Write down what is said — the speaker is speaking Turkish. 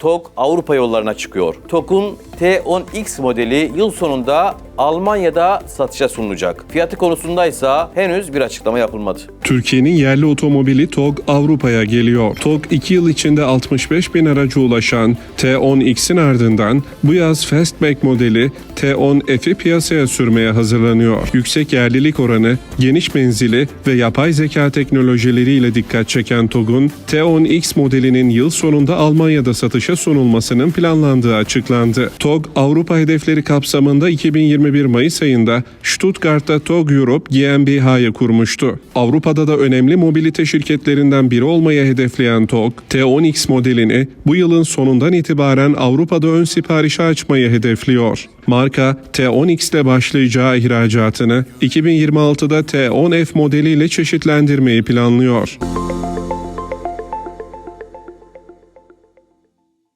TOG Avrupa yollarına çıkıyor. TOG'un T10X modeli yıl sonunda Almanya'da satışa sunulacak. Fiyatı konusunda ise henüz bir açıklama yapılmadı. Türkiye'nin yerli otomobili TOG Avrupa'ya geliyor. TOG 2 yıl içinde 65 bin araca ulaşan T10X'in ardından bu yaz Fastback modeli T10F'i piyasaya sürmeye hazırlanıyor. Yüksek yerlilik oranı, geniş menzili ve yapay zeka teknolojileriyle dikkat çeken TOG'un T10X modelinin yıl sonunda Almanya'da satışa sunulmasının planlandığı açıklandı. TOG Avrupa hedefleri kapsamında 2021 Mayıs ayında Stuttgart'ta TOG Europe GmbH'yı kurmuştu. Avrupa'da da önemli mobilite şirketlerinden biri olmaya hedefleyen TOG, T10X modelini bu yılın sonundan itibaren Avrupa'da ön siparişe açmayı hedefliyor. Marka T10X ile başlayacağı ihracatını 2026'da T10F modeliyle çeşitlendirmeyi planlıyor.